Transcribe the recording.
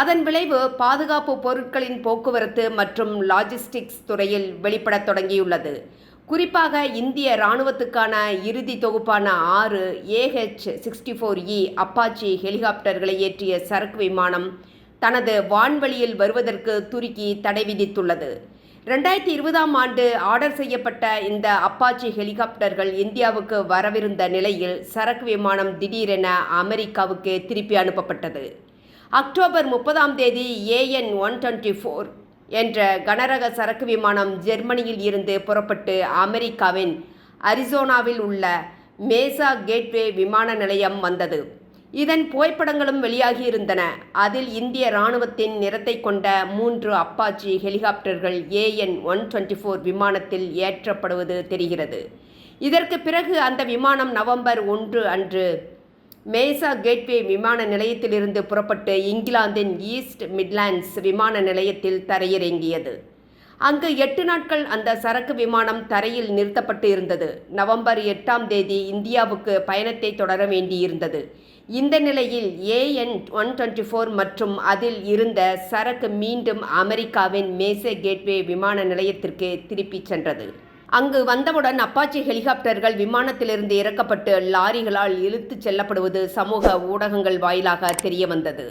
அதன் விளைவு பாதுகாப்பு பொருட்களின் போக்குவரத்து மற்றும் லாஜிஸ்டிக்ஸ் துறையில் வெளிப்படத் தொடங்கியுள்ளது. குறிப்பாக இந்திய இராணுவத்துக்கான இறுதி தொகுப்பான ஆறு A H sixty four E Apache ஹெலிகாப்டர்களை ஏற்றிய சரக்கு விமானம் தனது வான்வழியில் வருவதற்கு துருக்கி தடை விதித்துள்ளது. ரெண்டாயிரத்தி இருபதாம் ஆண்டு ஆர்டர் செய்யப்பட்ட இந்த அப்பாச்சி ஹெலிகாப்டர்கள் இந்தியாவுக்கு வரவிருந்த நிலையில் சரக்கு விமானம் திடீரென அமெரிக்காவுக்கு திருப்பி அனுப்பப்பட்டது. அக்டோபர் முப்பதாம் தேதி ஏஎன் ஒன் டுவெண்ட்டி ஃபோர் என்ற கனரக சரக்கு விமானம் ஜெர்மனியில் இருந்து புறப்பட்டு அமெரிக்காவின் அரிசோனாவில் உள்ள மேசா கேட்வே விமான நிலையம் வந்தது. இதன் புகைப்படங்களும் வெளியாகியிருந்தன அதில் இந்திய இராணுவத்தின் நிறத்தை கொண்ட மூன்று அப்பாச்சி ஹெலிகாப்டர்கள் ஏஎன் ஒன் டுவெண்ட்டி ஃபோர் விமானத்தில் ஏற்றப்படுவது தெரிகிறது. இதற்கு பிறகு அந்த விமானம் நவம்பர் ஒன்று அன்று மேசா கேட்வே விமான நிலையத்திலிருந்து புறப்பட்டு இங்கிலாந்தின் ஈஸ்ட் மிட்லாண்ட்ஸ் விமான நிலையத்தில் தரையிறங்கியது. அங்கு எட்டு நாட்கள் அந்த சரக்கு விமானம் தரையில் நிறுத்தப்பட்டு இருந்தது. நவம்பர் எட்டாம் தேதி இந்தியாவுக்கு பயணத்தை தொடர வேண்டியிருந்தது. இந்த நிலையில் ஏஎன் ஒன் டுவெண்ட்டி ஃபோர் மற்றும் அதில் இருந்த சரக்கு மீண்டும் அமெரிக்காவின் மேசே கேட்வே விமான நிலையத்திற்கு திருப்பிச் சென்றது. அங்கு வந்தவுடன் அப்பாச்சி ஹெலிகாப்டர்கள் விமானத்திலிருந்து இறக்கப்பட்டு லாரிகளால் இழுத்துச் செல்லப்படுவது சமூக ஊடகங்கள் வாயிலாக தெரிய வந்தது